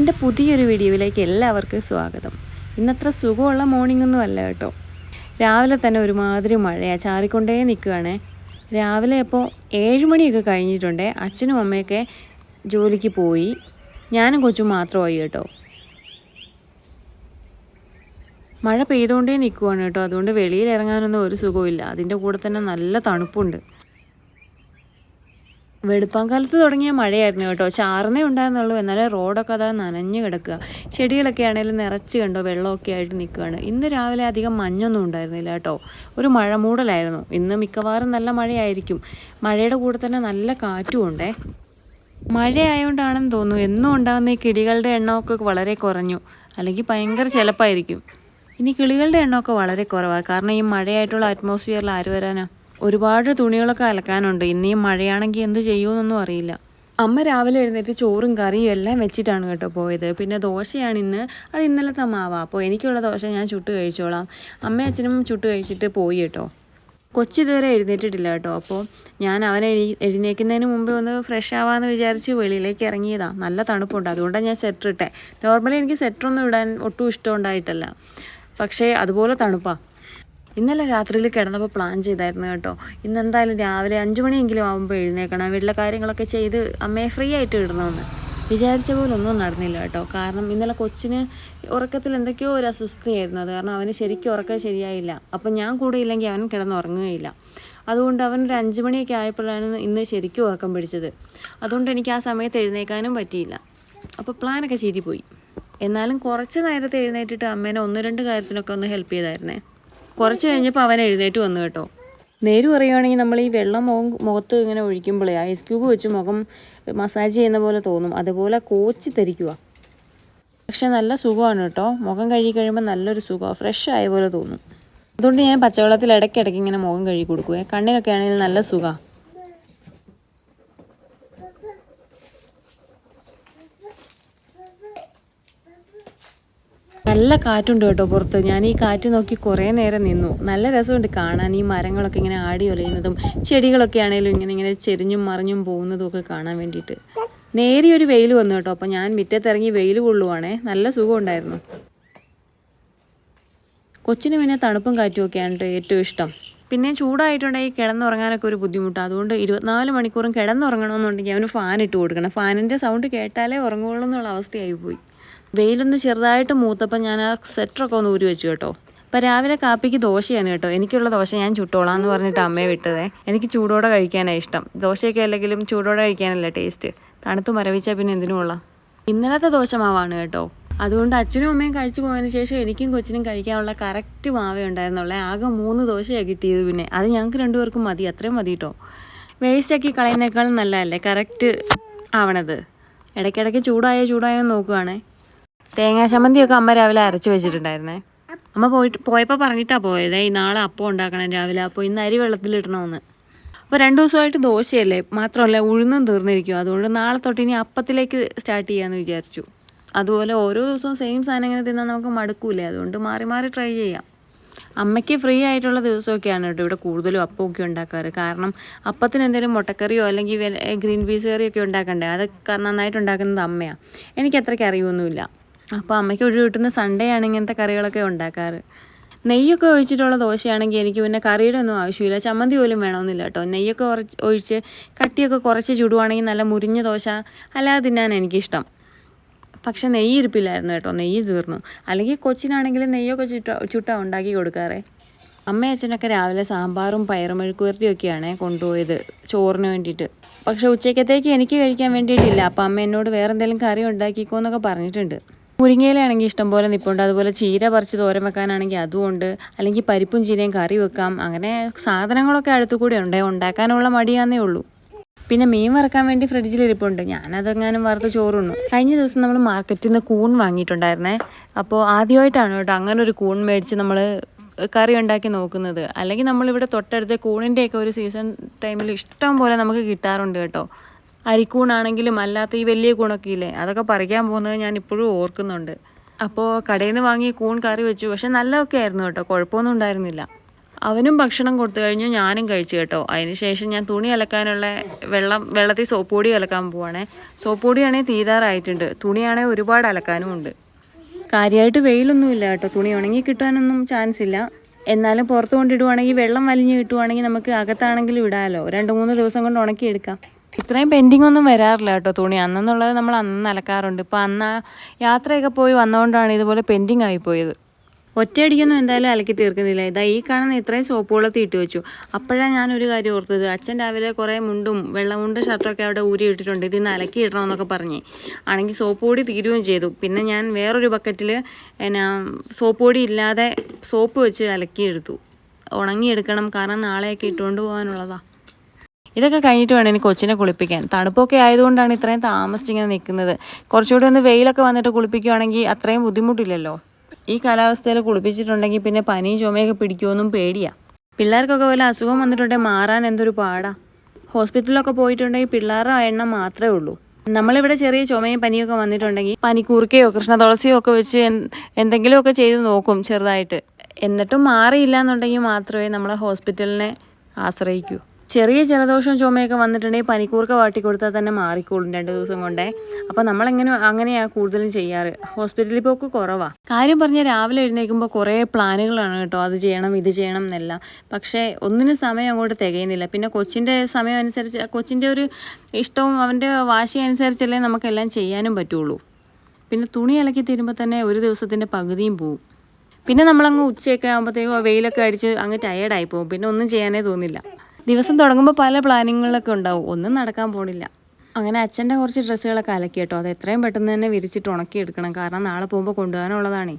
എന്റെ പുതിയൊരു വീഡിയോയിലേക്ക് എല്ലാവർക്കും സ്വാഗതം. ഇന്നത്ര സുഖമുള്ള മോർണിംഗ് ഒന്നും അല്ല കേട്ടോ. രാവിലെ തന്നെ ഒരുമാതിരി മഴയാണ് ചാറിക്കൊണ്ടേ നിൽക്കുകയാണേ രാവിലെ ഇപ്പോൾ ഏഴ് മണിയൊക്കെ കഴിഞ്ഞിട്ടുണ്ട്. അച്ഛനും അമ്മയൊക്കെ ജോലിക്ക് പോയി. ഞാനും കൊച്ചും മാത്രമായി കേട്ടോ. മഴ പെയ്തുകൊണ്ടേ നിൽക്കുവാണ് കേട്ടോ. അതുകൊണ്ട് വെളിയിൽ ഇറങ്ങാനൊന്നും ഒരു സുഖമില്ല അതിന്റെ കൂടെ തന്നെ നല്ല തണുപ്പുണ്ട്. വെളുപ്പാങ്കാലത്ത് തുടങ്ങിയ മഴയായിരുന്നു കേട്ടോ. ചാർന്നേ ഉണ്ടായിരുന്നുള്ളൂ. എന്നാലും റോഡൊക്കെ അതാ നനഞ്ഞു കിടക്കുക. ചെടികളൊക്കെ ആണെങ്കിലും നിറച്ച് കണ്ടോ വെള്ളമൊക്കെ ആയിട്ട് നിൽക്കുകയാണ്. ഇന്ന് രാവിലെ അധികം മഞ്ഞൊന്നും ഉണ്ടായിരുന്നില്ല കേട്ടോ. ഒരു മഴ മൂടലായിരുന്നു ഇന്ന് മിക്കവാറും നല്ല മഴയായിരിക്കും. മഴയുടെ കൂടെ തന്നെ നല്ല കാറ്റും ഉണ്ടേ. മഴയായതുകൊണ്ടാണെന്ന് തോന്നുന്നു. എന്നും ഉണ്ടാകുന്ന ഈ കിളികളുടെ എണ്ണമൊക്കെ വളരെ കുറഞ്ഞു. അല്ലെങ്കിൽ ഭയങ്കര ചിലപ്പായിരിക്കും. ഇനി കിളികളുടെ എണ്ണമൊക്കെ വളരെ കുറവാണ് കാരണം ഈ മഴയായിട്ടുള്ള അറ്റ്മോസ്ഫിയറിൽ ആര് വരാനാ? ഒരുപാട് തുണികളൊക്കെ അലക്കാനുണ്ട്. ഇനിയും മഴയാണെങ്കിൽ എന്ത് ചെയ്യുമെന്നൊന്നും അറിയില്ല. അമ്മ രാവിലെ എഴുന്നേറ്റ് ചോറും കറിയും എല്ലാം വെച്ചിട്ടാണ് കേട്ടോ പോയത്. പിന്നെ ദോശയാണ് ഇന്ന്. അത് ഇന്നലത്തെ മാവാ. അപ്പോൾ എനിക്കുള്ള ദോശ ഞാൻ ചുട്ട് കഴിച്ചോളാം. അമ്മയും അച്ഛനും ചുട്ട് കഴിച്ചിട്ട് പോയി കേട്ടോ. കൊച്ചിതുവരെ എഴുന്നേറ്റിട്ടില്ല കേട്ടോ. അപ്പോൾ ഞാൻ അവനെ എഴി എഴുന്നേൽക്കുന്നതിന് മുമ്പ് ഒന്ന് ഫ്രഷ് ആവാമെന്ന് വിചാരിച്ച് വെളിയിലേക്ക് ഇറങ്ങിയതാണ് നല്ല തണുപ്പുണ്ട്. അതുകൊണ്ടാണ് ഞാൻ സെറ്റർ ഇട്ടേ. നോർമലി എനിക്ക് സെറ്ററൊന്നും ഇടാൻ ഒട്ടും ഇഷ്ടമുണ്ടായിട്ടല്ല പക്ഷേ അതുപോലെ തണുപ്പാണ് ഇന്നലെ രാത്രിയിൽ കിടന്നപ്പോൾ പ്ലാൻ ചെയ്തായിരുന്നു കേട്ടോ. ഇന്ന് എന്തായാലും രാവിലെ അഞ്ചു മണിയെങ്കിലും ആകുമ്പോൾ എഴുന്നേക്കണം. വീട്ടിലെ കാര്യങ്ങളൊക്കെ ചെയ്ത് അമ്മയെ ഫ്രീ ആയിട്ട് ഇടണമെന്ന് വിചാരിച്ച പോലെ ഒന്നും നടന്നില്ല കേട്ടോ. കാരണം ഇന്നലെ കൊച്ചിന് ഉറക്കത്തിൽ എന്തൊക്കെയോ ഒരു അസ്വസ്ഥതയായിരുന്നു അത് കാരണം അവന് ശരിക്കും ഉറക്കം ശരിയായില്ല. അപ്പം ഞാൻ കൂടെ ഇല്ലെങ്കിൽ അവൻ കിടന്നുറങ്ങുകയില്ല അതുകൊണ്ട് അവൻ ഒരു അഞ്ച് മണിയൊക്കെ ആയപ്പോഴാണ് ഇന്ന് ശരിക്കും ഉറക്കം പിടിച്ചത്. അതുകൊണ്ട് എനിക്ക് ആ സമയത്ത് എഴുന്നേക്കാനും പറ്റിയില്ല. അപ്പോൾ പ്ലാനൊക്കെ ചീറ്റിപ്പോയി. എന്നാലും കുറച്ച് നേരത്തെ എഴുന്നേറ്റിട്ട് അമ്മേനെ ഒന്ന് രണ്ട് കാര്യത്തിനൊക്കെ ഒന്ന് ഹെൽപ്പ് ചെയ്തായിരുന്നേ. കുറച്ച് കഴിഞ്ഞപ്പോൾ അവൻ എഴുന്നേറ്റ് വന്നു കേട്ടോ. നേര് പറയുകയാണെങ്കിൽ നമ്മൾ ഈ വെള്ളം മുഖം മുഖത്ത് ഇങ്ങനെ ഒഴിക്കുമ്പോഴേ ഐസ് ക്യൂബ് വെച്ച് മുഖം മസാജ് ചെയ്യുന്ന പോലെ തോന്നും. അതുപോലെ കോച്ചി തരിക്കുക പക്ഷെ നല്ല സുഖമാണ് കേട്ടോ. മുഖം കഴുകി കഴിയുമ്പോൾ നല്ലൊരു സുഖമാണ് ഫ്രഷ് ആയ പോലെ തോന്നും. അതുകൊണ്ട് ഞാൻ പച്ചവെള്ളത്തിൽ ഇടയ്ക്കിടയ്ക്ക് ഇങ്ങനെ മുഖം കഴുകി കൊടുക്കുകയെ കണ്ണിനൊക്കെ ആണെങ്കിൽ നല്ല സുഖമാണ് നല്ല കാറ്റുണ്ട് കേട്ടോ പുറത്ത്. ഞാൻ ഈ കാറ്റ് നോക്കി കുറേ നേരം നിന്നു. നല്ല രസമുണ്ട് കാണാൻ. ഈ മരങ്ങളൊക്കെ ഇങ്ങനെ ആടി ഒലയുന്നതും ചെടികളൊക്കെ ആണെങ്കിലും ഇങ്ങനെ ഇങ്ങനെ ചെരിഞ്ഞും മറിഞ്ഞും പോകുന്നതും ഒക്കെ കാണാൻ വേണ്ടിയിട്ട്. നേരിയൊരു വെയിൽ വന്നു കേട്ടോ. അപ്പോൾ ഞാൻ മുറ്റത്തിറങ്ങി വെയിൽ കൊള്ളുവാണേ. നല്ല സുഖമുണ്ടായിരുന്നു കൊച്ചിന് പിന്നെ തണുപ്പും കാറ്റും ഒക്കെയാണ് കേട്ടോ ഏറ്റവും ഇഷ്ടം. പിന്നെ ചൂടായിട്ടുണ്ടെങ്കിൽ കിടന്നുറങ്ങാനൊക്കെ ഒരു ബുദ്ധിമുട്ടാണ് അതുകൊണ്ട് ഇരുപത്തിനാല് മണിക്കൂറും കിടന്നുറങ്ങണമെന്നുണ്ടെങ്കിൽ അവന് ഫാൻ ഇട്ട് കൊടുക്കണം. ഫാനിന്റെ സൗണ്ട് കേട്ടാലേ ഉറങ്ങുള്ളൂ എന്നുള്ള അവസ്ഥയായി പോയി. വെയിലൊന്ന് ചെറുതായിട്ട് മൂത്തപ്പോൾ ഞാൻ ആ സെറ്ററൊക്കെ ഒന്ന് ഊരി വെച്ചു കേട്ടോ. അപ്പം രാവിലെ കാപ്പിക്ക് ദോശയാണ് കേട്ടോ. എനിക്കുള്ള ദോശ ഞാൻ ചുട്ടോളാം എന്ന് പറഞ്ഞിട്ട് അമ്മയെ വിട്ടതേ. എനിക്ക് ചൂടോടെ കഴിക്കാനാണ് ഇഷ്ടം. ദോശയൊക്കെ അല്ലെങ്കിലും ചൂടോടെ കഴിക്കാനല്ലേ ടേസ്റ്റ് തണുത്ത് മരവിച്ചാൽ പിന്നെ എന്തിനും കൊള്ളാം? ഇന്നലത്തെ ദോശ മാവാണ് കേട്ടോ. അതുകൊണ്ട് അച്ഛനും അമ്മയും കഴിച്ചു പോയതിന് ശേഷം എനിക്കും കൊച്ചിനും കഴിക്കാനുള്ള കറക്റ്റ് മാവേ ഉണ്ടായിരുന്നുള്ളേ. ആകെ മൂന്ന് ദോശയാണ് കിട്ടിയത് പിന്നെ. അത് ഞങ്ങൾക്ക് രണ്ടുപേർക്കും മതി. അത്രയും മതി കേട്ടോ. വേസ്റ്റാക്കി കളയുന്നേക്കാളും നല്ലതല്ലേ? കറക്റ്റ് ആവണത്. ഇടയ്ക്കിടയ്ക്ക് ചൂടായോ ചൂടായോ നോക്കുവാണേ. തേങ്ങാ ചമ്മന്തിയൊക്കെ അമ്മ രാവിലെ അരച്ച് വെച്ചിട്ടുണ്ടായിരുന്നേ. അമ്മ പോയിട്ട് പോയപ്പോൾ പറഞ്ഞിട്ടാണ് പോയത് ഈ നാളെ അപ്പം ഉണ്ടാക്കണം രാവിലെ അപ്പോൾ ഇന്ന് അരി വെള്ളത്തിലിടണമെന്ന് അപ്പോൾ രണ്ട് ദിവസമായിട്ട് ദോശയല്ലേ മാത്രമല്ല ഉഴുന്നും തീർന്നിരിക്കും. അതുകൊണ്ട് നാളെ തൊട്ട് ഇനി അപ്പത്തിലേക്ക് സ്റ്റാർട്ട് ചെയ്യാമെന്ന് വിചാരിച്ചു. അതുപോലെ ഓരോ ദിവസവും സെയിം സാധനം ഇങ്ങനെ തിന്നാൽ നമുക്ക് മടുക്കൂലേ അതുകൊണ്ട് മാറി മാറി ട്രൈ ചെയ്യാം. അമ്മയ്ക്ക് ഫ്രീ ആയിട്ടുള്ള ദിവസമൊക്കെയാണ് കേട്ടോ ഇവിടെ കൂടുതലും അപ്പമൊക്കെ ഉണ്ടാക്കാറ്. കാരണം അപ്പത്തിന് എന്തെങ്കിലും മുട്ടക്കറിയോ അല്ലെങ്കിൽ ഗ്രീൻ പീസ് കറിയൊക്കെ ഉണ്ടാക്കണ്ടേ? അത് നന്നായിട്ട് ഉണ്ടാക്കുന്നത് അമ്മയാണ് എനിക്ക് അത്രയ്ക്ക് അറിവൊന്നുമില്ല. അപ്പോൾ അമ്മയ്ക്ക് ഒഴിവ് കിട്ടുന്ന സൺഡേ ആണ് ഇങ്ങനത്തെ കറികളൊക്കെ ഉണ്ടാക്കാറ്. നെയ്യൊക്കെ ഒഴിച്ചിട്ടുള്ള ദോശയാണെങ്കിൽ എനിക്ക് പിന്നെ കറിയുടെ ഒന്നും ആവശ്യമില്ല. ചമ്മന്തി പോലും വേണമെന്നില്ല കേട്ടോ. നെയ്യൊക്കെ കുറച്ച് ഒഴിച്ച് കട്ടിയൊക്കെ കുറച്ച് ചുടുവാണെങ്കിൽ നല്ല മുരിഞ്ഞ ദോശ അല്ലാതെ തിന്നാൻ എനിക്കിഷ്ടം. പക്ഷെ നെയ്യ് ഇരിപ്പില്ലായിരുന്നു കേട്ടോ. നെയ്യ് തീർന്നു. അല്ലെങ്കിൽ കൊച്ചിനാണെങ്കിൽ നെയ്യൊക്കെ ചുട്ട ചുട്ട ഉണ്ടാക്കി കൊടുക്കാറേ. അമ്മയും അച്ഛനൊക്കെ രാവിലെ സാമ്പാറും പയറും മെഴുക്കുവരട്ടിയും ഒക്കെയാണ് കൊണ്ടുപോയത് ചോറിന് വേണ്ടിയിട്ട്. പക്ഷെ ഉച്ചക്കത്തേക്ക് എനിക്ക് കഴിക്കാൻ വേണ്ടിയിട്ടില്ല. അപ്പം അമ്മ എന്നോട് വേറെ എന്തെങ്കിലും കറി ഉണ്ടാക്കിക്കോ എന്നൊക്കെ പറഞ്ഞിട്ടുണ്ട്. മുരിങ്ങയിലാണെങ്കിൽ ഇഷ്ടംപോലെ നിപ്പുണ്ട്. അതുപോലെ ചീര പറിച്ച് തോരൻ വെക്കാനാണെങ്കിൽ അതും ഉണ്ട് അല്ലെങ്കിൽ പരിപ്പും ചീരയും കറി വെക്കാം. അങ്ങനെ സാധനങ്ങളൊക്കെ അടുത്തു കൂടെ ഉണ്ട്. ഉണ്ടാക്കാനുള്ള മടിയാന്നേ ഉള്ളൂ. പിന്നെ മീൻ വറക്കാൻ വേണ്ടി ഫ്രിഡ്ജിൽ ഇരിപ്പുണ്ട്. ഞാനതെങ്ങാനും വറുത്ത് ചോറുണ്ണു. കഴിഞ്ഞ ദിവസം നമ്മൾ മാർക്കറ്റിൽ നിന്ന് കൂൺ വാങ്ങിയിട്ടുണ്ടായിരുന്നേ. അപ്പോൾ ആദ്യമായിട്ടാണ് കേട്ടോ അങ്ങനെ ഒരു കൂൺ മേടിച്ച് നമ്മൾ കറി ഉണ്ടാക്കി നോക്കുന്നത്. അല്ലെങ്കിൽ നമ്മളിവിടെ തൊട്ടടുത്ത് കൂണിന്റെയൊക്കെ ഒരു സീസൺ ടൈമിൽ ഇഷ്ടം പോലെ നമുക്ക് കിട്ടാറുണ്ട് കേട്ടോ. അരിക്കൂണാണെങ്കിലും അല്ലാത്ത ഈ വലിയ കൂണൊക്കെ ഇല്ലേ അതൊക്കെ പറിക്കാൻ പോകുന്നത് ഞാൻ ഇപ്പോഴും ഓർക്കുന്നുണ്ട്. അപ്പോൾ കടയിൽ നിന്ന് വാങ്ങി കൂൺ കറി വെച്ചു. പക്ഷെ നല്ലതൊക്കെ ആയിരുന്നു കേട്ടോ. കുഴപ്പമൊന്നും ഉണ്ടായിരുന്നില്ല. അവനും ഭക്ഷണം കൊടുത്തു കഴിഞ്ഞു. ഞാനും കഴിച്ചു കേട്ടോ. അതിനുശേഷം ഞാൻ തുണി അലക്കാനുള്ള വെള്ളം വെള്ളത്തിൽ സോപ്പ് പൊടി അലക്കാൻ പോവാണേ. സോപ്പ് പൊടിയാണെങ്കിൽ തീരാറായിട്ടുണ്ട്. തുണിയാണെങ്കിൽ ഒരുപാട് അലക്കാനും ഉണ്ട്. കാര്യമായിട്ട് വെയിലൊന്നുമില്ല കേട്ടോ. തുണി ഉണങ്ങി കിട്ടാനൊന്നും ചാൻസ് ഇല്ല. എന്നാലും പുറത്ത് കൊണ്ടിടുവാണെങ്കിൽ വെള്ളം വലിഞ്ഞ് കിട്ടുവാണെങ്കിൽ നമുക്ക് അകത്താണെങ്കിലും ഇടാമല്ലോ രണ്ട് മൂന്ന് ദിവസം കൊണ്ട് ഉണക്കി എടുക്കാം ഇത്രയും പെൻഡിങ് ഒന്നും വരാറില്ല കേട്ടോ തുണി. അന്നെന്നുള്ളത് നമ്മൾ അന്ന് അലക്കാറുണ്ട്. ഇപ്പം അന്ന് യാത്രയൊക്കെ പോയി വന്നുകൊണ്ടാണ് ഇതുപോലെ പെൻഡിങ് ആയിപ്പോയത് ഒറ്റയടിക്കൊന്നും എന്തായാലും അലക്കി തീർക്കുന്നില്ല. ഇതാ ഈ കാണുന്ന ഇത്രയും സോപ്പ് വെള്ളത്തിൽ ഇട്ട് വെച്ചു. അപ്പോഴാണ് ഞാനൊരു കാര്യം ഓർത്തത്. അച്ഛൻ രാവിലെ കുറേ മുണ്ടും വെള്ളമുണ്ട് ഷർട്ടൊക്കെ അവിടെ ഊരി ഇട്ടിട്ടുണ്ട്. ഇതിന്ന് അലക്കി ഇടണമെന്നൊക്കെ പറഞ്ഞ്. ആണെങ്കിൽ സോപ്പ് പൊടി തീരുകയും ചെയ്തു. പിന്നെ ഞാൻ വേറൊരു ബക്കറ്റിൽ എന്നാ സോപ്പ് പൊടി ഇല്ലാതെ സോപ്പ് വെച്ച് അലക്കിയെടുത്തു. ഉണങ്ങിയെടുക്കണം. കാരണം നാളെയൊക്കെ ഇട്ടുകൊണ്ട് പോകാനുള്ളതാണ് ഇതൊക്കെ കഴിഞ്ഞിട്ട് വേണം എനിക്ക് കൊച്ചിനെ കുളിപ്പിക്കാൻ. തണുപ്പൊക്കെ ആയതുകൊണ്ടാണ് ഇത്രയും താമസിച്ചിങ്ങനെ നിൽക്കുന്നത്. കുറച്ചുകൂടി ഒന്ന് വെയിലൊക്കെ വന്നിട്ട് കുളിപ്പിക്കുകയാണെങ്കിൽ അത്രയും ബുദ്ധിമുട്ടില്ലല്ലോ. ഈ കാലാവസ്ഥയിൽ കുളിപ്പിച്ചിട്ടുണ്ടെങ്കിൽ പിന്നെ പനിയും ചുമയൊക്കെ പിടിക്കുമെന്നും പേടിയാ. പിള്ളേർക്കൊക്കെ വല്ല അസുഖം വന്നിട്ടുണ്ടെങ്കിൽ മാറാൻ എന്തൊരു പാടാ. ഹോസ്പിറ്റലിലൊക്കെ പോയിട്ടുണ്ടെങ്കിൽ പിള്ളേരുടെ എണ്ണം മാത്രമേ ഉള്ളൂ. നമ്മളിവിടെ ചെറിയ ചുമയും പനിയൊക്കെ വന്നിട്ടുണ്ടെങ്കിൽ പനിക്കൂർക്കയോ കൃഷ്ണ തുളസിയോ ഒക്കെ വെച്ച് എന്ത് എന്തെങ്കിലുമൊക്കെ ചെയ്ത് നോക്കും ചെറുതായിട്ട്. എന്നിട്ടും മാറിയില്ല എന്നുണ്ടെങ്കിൽ മാത്രമേ നമ്മളെ ഹോസ്പിറ്റലിനെ ആശ്രയിക്കൂ. ചെറിയ ജലദോഷം ചുമയൊക്കെ വന്നിട്ടുണ്ടെങ്കിൽ പനിക്കൂർക്ക വാട്ടി കൊടുത്താൽ തന്നെ മാറിക്കോളും രണ്ട് ദിവസം കൊണ്ടേ. അപ്പോൾ നമ്മളെങ്ങനെ അങ്ങനെയാണ് കൂടുതലും ചെയ്യാറ്? ഹോസ്പിറ്റലിൽ പോക്ക് കുറവാണ് കാര്യം പറഞ്ഞാൽ രാവിലെ എഴുന്നേൽക്കുമ്പോൾ കുറേ പ്ലാനുകളാണ് കേട്ടോ. അത് ചെയ്യണം ഇത് ചെയ്യണം എന്നെല്ലാം. പക്ഷേ ഒന്നിനും സമയം അങ്ങോട്ട് തികയുന്നില്ല. പിന്നെ കൊച്ചിന്റെ സമയം അനുസരിച്ച് കൊച്ചിന്റെ ഒരു ഇഷ്ടവും അവന്റെ വാശി അനുസരിച്ചല്ലേ നമുക്കെല്ലാം ചെയ്യാനും പറ്റുള്ളൂ. പിന്നെ തുണി അലക്കി തീരുമ്പോൾ തന്നെ ഒരു ദിവസത്തിന്റെ പകുതിയും പോവും. പിന്നെ നമ്മളങ്ങ് ഉച്ചയൊക്കെ ആകുമ്പോഴത്തേക്കും വെയിലൊക്കെ അടിച്ച് അങ്ങ് ടയേർഡായി പോകും പിന്നെ ഒന്നും ചെയ്യാനേ തോന്നില്ല. ദിവസം തുടങ്ങുമ്പോൾ പല പ്ലാനിങ്ങുകളൊക്കെ ഉണ്ടാവും. ഒന്നും നടക്കാൻ പോണില്ല. അങ്ങനെ അച്ഛന്റെ കുറച്ച് ഡ്രസ്സുകളൊക്കെ അലക്കി കേട്ടോ അത് എത്രയും പെട്ടെന്ന് തന്നെ വിരിച്ചിട്ട് ഉണക്കി എടുക്കണം. കാരണം നാളെ പോകുമ്പോൾ കൊണ്ടുപോകാനുള്ളതാണേ.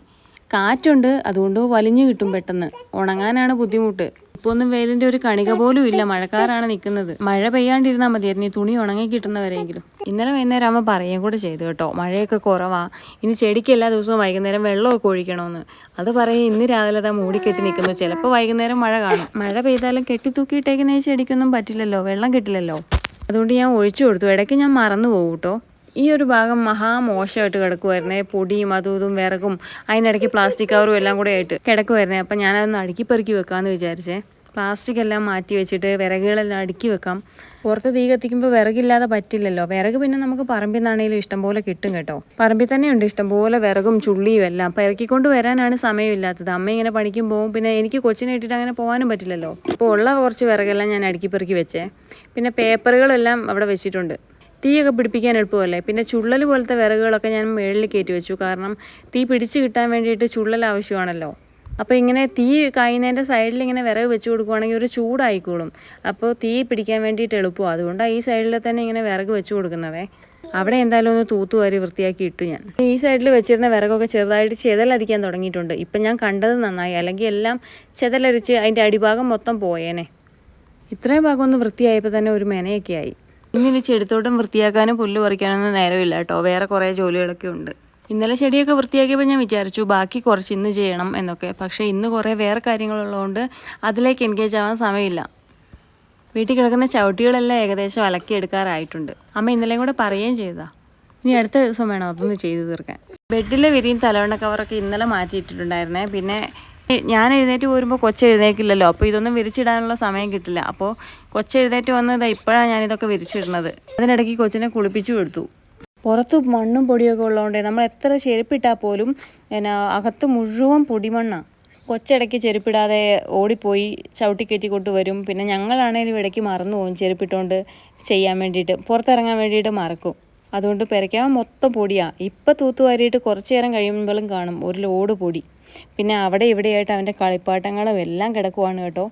കാറ്റുണ്ട്. അതുകൊണ്ട് വലിഞ്ഞു കിട്ടും പെട്ടെന്ന്. ഉണങ്ങാനാണ് ബുദ്ധിമുട്ട്. ഇപ്പോൾ ഒന്നും വെയിലിന്റെ ഒരു കണിക പോലും ഇല്ല. മഴക്കാറാണ് നിൽക്കുന്നത് മഴ പെയ്യാണ്ടിരുന്നാൽ മതിയായിരുന്നു ഈ തുണി ഉണങ്ങി കിട്ടുന്നവരെങ്കിലും. ഇന്നലെ വൈകുന്നേരം ആകുമ്പോൾ പറയുകയും കൂടെ ചെയ്തു കേട്ടോ. മഴയൊക്കെ കുറവാ. ഇനി ചെടിക്ക് എല്ലാ ദിവസവും വൈകുന്നേരം വെള്ളമൊക്കെ ഒഴിക്കണമെന്ന് അത് പറയും ഇന്ന് രാവിലെ അതാ മൂടിക്കെട്ടി നിൽക്കുന്നു ചിലപ്പോൾ വൈകുന്നേരം മഴ കാണും. മഴ പെയ്താലും കെട്ടി തൂക്കിയിട്ടേക്കുന്ന ഈ ചെടിക്കൊന്നും പറ്റില്ലല്ലോ. വെള്ളം കിട്ടില്ലല്ലോ. അതുകൊണ്ട് ഞാൻ ഒഴിച്ചു കൊടുത്തു. ഇടയ്ക്ക് ഞാൻ മറന്നു പോകും കേട്ടോ. ഈ ഒരു ഭാഗം മഹാമോശമായിട്ട് കിടക്കുമായിരുന്നേ പൊടിയും അതും ഇതും വിറകും അതിനിടയ്ക്ക് പ്ലാസ്റ്റിക് കവറും എല്ലാം കൂടെ ആയിട്ട് കിടക്കുമായിരുന്നേ അപ്പം ഞാനതൊന്ന് അടുക്കി പെറുക്കി വെക്കാമെന്ന് വിചാരിച്ചേ. പ്ലാസ്റ്റിക് എല്ലാം മാറ്റി വെച്ചിട്ട് വിറകുകളെല്ലാം അടുക്കി വെക്കാം. പുറത്ത് തീ കത്തിക്കുമ്പോൾ വിറകില്ലാതെ പറ്റില്ലല്ലോ. വിറക് പിന്നെ നമുക്ക് പറമ്പിൽ നിന്നാണെങ്കിലും ഇഷ്ടംപോലെ കിട്ടും കേട്ടോ. പറമ്പിൽ തന്നെയുണ്ട് ഇഷ്ടംപോലെ വിറകും ചുള്ളിയും എല്ലാം. അപ്പം ഇറക്കിക്കൊണ്ട് വരാനാണ് സമയമില്ലാത്തത്. അമ്മ ഇങ്ങനെ പണിക്കും പോകും പിന്നെ എനിക്ക് കൊച്ചിനെ ഇട്ടിട്ട് അങ്ങനെ പോകാനും പറ്റില്ലല്ലോ. അപ്പോൾ ഉള്ള കുറച്ച് വിറകെല്ലാം ഞാൻ അടുക്കി പെറുക്കി വെച്ചേ. പിന്നെ പേപ്പറുകളെല്ലാം അവിടെ വെച്ചിട്ടുണ്ട്. തീയൊക്കെ പിടിപ്പിക്കാൻ എളുപ്പമല്ലേ? പിന്നെ ചുള്ളൽ പോലത്തെ വിറകുകളൊക്കെ ഞാൻ മേളിൽ കയറ്റി വെച്ചു. കാരണം തീ പിടിച്ച് കിട്ടാൻ വേണ്ടിയിട്ട് ചുള്ളൽ ആവശ്യമാണല്ലോ. അപ്പോൾ ഇങ്ങനെ തീ കായുന്നതിന്റെ സൈഡിൽ ഇങ്ങനെ വിറക് വെച്ച് കൊടുക്കുവാണെങ്കിൽ ഒരു ചൂടായിക്കോളും. അപ്പോൾ തീ പിടിക്കാൻ വേണ്ടിയിട്ട് എളുപ്പമാണ് അതുകൊണ്ടാണ് ഈ സൈഡിൽ തന്നെ ഇങ്ങനെ വിറക് വെച്ച് കൊടുക്കുന്നതേ. അവിടെ എന്തായാലും ഒന്ന് തൂത്തുവാരി വൃത്തിയാക്കി ഇട്ടു ഞാൻ. ഈ സൈഡിൽ വെച്ചിരുന്ന വിറകൊക്കെ ചെറുതായിട്ട് ചെതലരിക്കാൻ തുടങ്ങിയിട്ടുണ്ട്. ഇപ്പം ഞാൻ കണ്ടത് നന്നായി. അല്ലെങ്കിൽ എല്ലാം ചെതലരിച്ച് അതിന്റെ അടിഭാഗം മൊത്തം പോയേനെ. ഇത്രയും ഭാഗം ഒന്ന് വൃത്തിയായപ്പോൾ തന്നെ ഒരു മെനയൊക്കെ ആയി. ഇങ്ങനെ ചെടിത്തോട്ടം വൃത്തിയാക്കാനും പുല്ല് പറിക്കാനൊന്നും നേരമില്ല കേട്ടോ. വേറെ കുറേ ജോലികളൊക്കെ ഉണ്ട്. ഇന്നലെ ചെടിയൊക്കെ വൃത്തിയാക്കിയപ്പോൾ ഞാൻ വിചാരിച്ചു ബാക്കി കുറച്ച് ഇന്ന് ചെയ്യണം എന്നൊക്കെ. പക്ഷേ ഇന്ന് കുറേ വേറെ കാര്യങ്ങളുള്ളതുകൊണ്ട് അതിലേക്ക് എൻഗേജ് ആവാൻ സമയമില്ല. വീട്ടിൽ കിടക്കുന്ന ചവിട്ടികളെല്ലാം ഏകദേശം അലക്കിയെടുക്കാറായിട്ടുണ്ട് അമ്മ ഇന്നലെയും കൂടെ പറയുകയും ചെയ്താ. ഇനി അടുത്ത ദിവസം വേണം അതൊന്ന് ചെയ്തു തീർക്കാൻ. ബെഡിലെ വിരിയും തലവണ കവറൊക്കെ ഇന്നലെ മാറ്റിയിട്ടിട്ടുണ്ടായിരുന്നേ. പിന്നെ ഞാൻ എഴുന്നേറ്റ് പോരുമ്പോൾ കൊച്ചു എഴുന്നേക്കില്ലല്ലോ അപ്പോൾ ഇതൊന്നും വിരിച്ചിടാനുള്ള സമയം കിട്ടില്ല. അപ്പോൾ കൊച്ചു എഴുന്നേറ്റ് വന്നത് ഇപ്പോഴാണ് ഞാനിതൊക്കെ വിരിച്ചിടുന്നത്. അതിനിടയ്ക്ക് കൊച്ചിനെ കുളിപ്പിച്ചു കൊടുത്തു. പുറത്ത് മണ്ണും പൊടിയൊക്കെ ഉള്ളതുകൊണ്ട് നമ്മൾ എത്ര ചെരുപ്പിട്ടാൽ പോലും എന്നാ അകത്ത് മുഴുവൻ പൊടിമണ്ണാണ് കൊച്ചിടയ്ക്ക് ചെരുപ്പിടാതെ ഓടിപ്പോയി ചവിട്ടിക്കയറ്റി കൊണ്ടുവരും പിന്നെ ഞങ്ങളാണേലും ഇടയ്ക്ക് മറന്നു പോകും ചെരുപ്പിട്ടുകൊണ്ട് ചെയ്യാൻ വേണ്ടിയിട്ട്. പുറത്തിറങ്ങാൻ വേണ്ടിയിട്ട് മറക്കും. അതുകൊണ്ട് പെരയ്ക്കാൻ മൊത്തം പൊടിയാണ് ഇപ്പം തൂത്തുവാരിയിട്ട് കുറച്ച് നേരം കഴിയുമ്പോഴും കാണും ഒരു ലോഡ് പൊടി. പിന്നെ അവിടെ ഇവിടെയായിട്ട് അവന്റെ കളിപ്പാട്ടങ്ങളും എല്ലാം കിടക്കുവാണ് കേട്ടോ.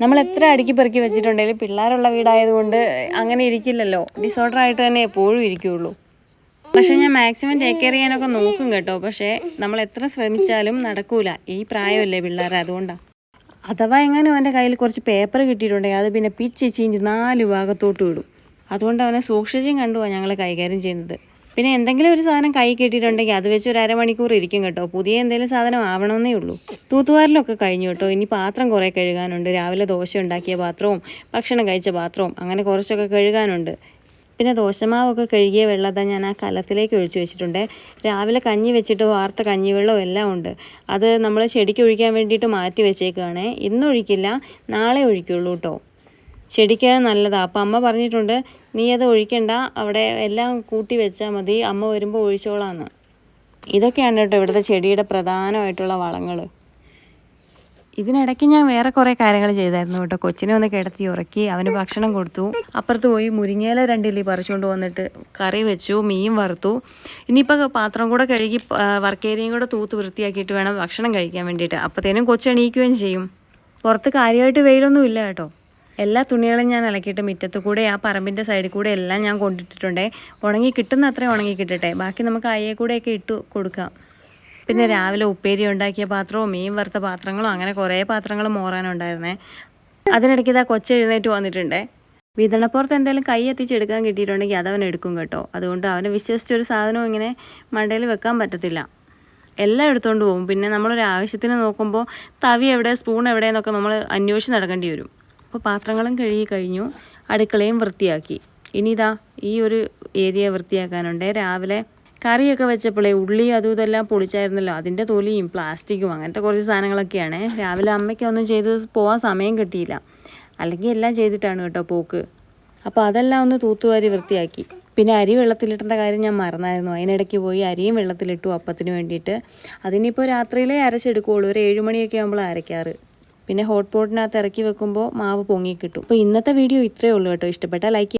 നമ്മൾ എത്ര അടുക്കി പെറുക്കി വെച്ചിട്ടുണ്ടെങ്കിലും പിള്ളേരുള്ള വീടായതുകൊണ്ട് അങ്ങനെ ഇരിക്കില്ലല്ലോ. ഡിസോർഡർ ആയിട്ട് തന്നെ എപ്പോഴും ഇരിക്കുകയുള്ളൂ പക്ഷെ ഞാൻ മാക്സിമം ടേക്ക് കെയർ ചെയ്യാനൊക്കെ നോക്കും കേട്ടോ. പക്ഷേ നമ്മൾ എത്ര ശ്രമിച്ചാലും നടക്കൂല. ഈ പ്രായമല്ലേ പിള്ളേർ അതുകൊണ്ടാണ് അഥവാ എങ്ങാനും അവന്റെ കയ്യിൽ കുറച്ച് പേപ്പർ കിട്ടിയിട്ടുണ്ടെങ്കിൽ അത് പിന്നെ പിച്ച് ചീഞ്ച് നാല് ഭാഗത്തോട്ട് വിടും അതുകൊണ്ട് അവനെ സൂക്ഷിച്ചും കണ്ടുവാണ് ഞങ്ങൾ കൈകാര്യം ചെയ്യുന്നത്. പിന്നെ എന്തെങ്കിലും ഒരു സാധനം കൈ കിട്ടിയിട്ടുണ്ടെങ്കിൽ അത് വെച്ച് ഒരു അരമണിക്കൂർ ഇരിക്കും കേട്ടോ. പുതിയ എന്തെങ്കിലും സാധനം ആവണമെന്നേ ഉള്ളൂ. തൂത്തുവാരിലൊക്കെ കഴിഞ്ഞു കേട്ടോ. ഇനി പാത്രം കുറേ കഴുകാനുണ്ട്. രാവിലെ ദോശ ഉണ്ടാക്കിയ പാത്രവും ഭക്ഷണം കഴിച്ച പാത്രവും അങ്ങനെ കുറച്ചൊക്കെ കഴുകാനുണ്ട്. പിന്നെ ദോശമാവൊക്കെ കഴുകിയ വെള്ളത ഞാൻ ആ കലത്തിലേക്ക് ഒഴിച്ചു വെച്ചിട്ടുണ്ട്. രാവിലെ കഞ്ഞി വെച്ചിട്ട് വാർത്ത കഞ്ഞിവെള്ളവും എല്ലാം ഉണ്ട്. അത് നമ്മൾ ചെടിക്ക് ഒഴിക്കാൻ വേണ്ടിയിട്ട് മാറ്റി വെച്ചേക്കുകയാണേ ഇന്നൊഴിക്കില്ല. നാളെ ഒഴിക്കുള്ളൂ കേട്ടോ. ചെടിക്ക് നല്ലതാണ് അപ്പം അമ്മ പറഞ്ഞിട്ടുണ്ട് നീ അത് ഒഴിക്കണ്ട അവിടെ എല്ലാം കൂട്ടി വെച്ചാൽ മതി അമ്മ വരുമ്പോൾ ഒഴിച്ചോളാന്ന്. ഇതൊക്കെയാണ് കേട്ടോ ഇവിടുത്തെ ചെടിയുടെ പ്രധാനമായിട്ടുള്ള വളങ്ങൾ ഇതിനിടയ്ക്ക് ഞാൻ വേറെ കുറേ കാര്യങ്ങൾ ചെയ്തായിരുന്നു കേട്ടോ. കൊച്ചിനെ ഒന്ന് കിടത്തി ഉറക്കി അവന് ഭക്ഷണം കൊടുത്തു. അപ്പുറത്ത് പോയി മുരിങ്ങയില രണ്ടില്ലി പറിച്ചുകൊണ്ട് വന്നിട്ട് കറി വെച്ചു മീൻ വറുത്തു. ഇനിയിപ്പോൾ പാത്രം കൂടെ കഴുകി വർക്കേരിയും കൂടെ തൂത്ത് വൃത്തിയാക്കിയിട്ട് വേണം ഭക്ഷണം കഴിക്കാൻ വേണ്ടിയിട്ട്. അപ്പോഴത്തേനും കൊച്ചെണീക്കുകയും ചെയ്യും. പുറത്ത് കാര്യമായിട്ട് വെയിലൊന്നും ഇല്ല കേട്ടോ. എല്ലാ തുണികളും ഞാൻ അലക്കിയിട്ട് മുറ്റത്ത് കൂടെ ആ പറമ്പിന്റെ സൈഡിൽ കൂടെ എല്ലാം ഞാൻ കൊണ്ടിട്ടിട്ടുണ്ടേ. ഉണങ്ങി കിട്ടുന്ന അത്രയും ഉണങ്ങി കിട്ടട്ടെ. ബാക്കി നമുക്ക് അയ്യെ കൂടെയൊക്കെ ഇട്ട് കൊടുക്കാം. പിന്നെ രാവിലെ ഉപ്പേരി ഉണ്ടാക്കിയ പാത്രവും മീൻ വറുത്ത പാത്രങ്ങളും അങ്ങനെ കുറേ പാത്രങ്ങൾ മോറാനുണ്ടായിരുന്നേ അതിനിടയ്ക്ക് ഇതാ കൊച്ചു എഴുന്നേറ്റ് വന്നിട്ടുണ്ടേ. വിതണപ്പുറത്ത് എന്തെങ്കിലും കൈ എത്തിച്ചെടുക്കാൻ കിട്ടിയിട്ടുണ്ടെങ്കിൽ അതവൻ എടുക്കും കേട്ടോ. അതുകൊണ്ട് അവനെ വിശ്വസിച്ചൊരു സാധനവും ഇങ്ങനെ മണ്ടയിൽ വെക്കാൻ പറ്റത്തില്ല. എല്ലാം എടുത്തുകൊണ്ട് പോകും. പിന്നെ നമ്മളൊരു ആവശ്യത്തിന് നോക്കുമ്പോൾ തവി എവിടെ സ്പൂൺ എവിടെയെന്നൊക്കെ നമ്മൾ അന്വേഷിച്ച് നടക്കേണ്ടി വരും. അപ്പോൾ പാത്രങ്ങളും കഴുകി കഴിഞ്ഞു. അടുക്കളയും വൃത്തിയാക്കി. ഇനി ഇതാ ഈ ഒരു ഏരിയ വൃത്തിയാക്കാനുണ്ട്. രാവിലെ കറിയൊക്കെ വെച്ചപ്പോഴേ ഉള്ളി അതും ഇതെല്ലാം പൊളിച്ചായിരുന്നല്ലോ. അതിന്റെ തൊലിയും പ്ലാസ്റ്റിക്കും അങ്ങനത്തെ കുറച്ച് സാധനങ്ങളൊക്കെയാണ്. രാവിലെ അമ്മയ്ക്കൊന്നും ചെയ്ത് പോകാൻ സമയം കിട്ടിയില്ല. അല്ലെങ്കിൽ എല്ലാം ചെയ്തിട്ടാണ് കേട്ടോ പോക്ക്. അപ്പോൾ അതെല്ലാം ഒന്ന് തൂത്തുവാരി വൃത്തിയാക്കി. പിന്നെ അരി വെള്ളത്തിലിട്ടേണ്ട കാര്യം ഞാൻ മറന്നായിരുന്നു. അതിനിടയ്ക്ക് പോയി അരിയും വെള്ളത്തിലിട്ടു അപ്പത്തിന് വേണ്ടിയിട്ട്. അതിനിപ്പോൾ രാത്രിയിലേ അരച്ചെടുക്കുകയുള്ളൂ ഒരു ഏഴുമണിയൊക്കെ ആകുമ്പോൾ അരയ്ക്കാറ്. പിന്നെ ഹോട്ട് പോട്ടിനകത്ത് ഇറക്കി വെക്കുമ്പോൾ മാവ് പൊങ്ങി കിട്ടും. അപ്പോൾ ഇന്നത്തെ വീഡിയോ ഇത്രയേ ഉള്ളൂ കേട്ടോ. ഇഷ്ടപ്പെട്ടാൽ ലൈക്ക്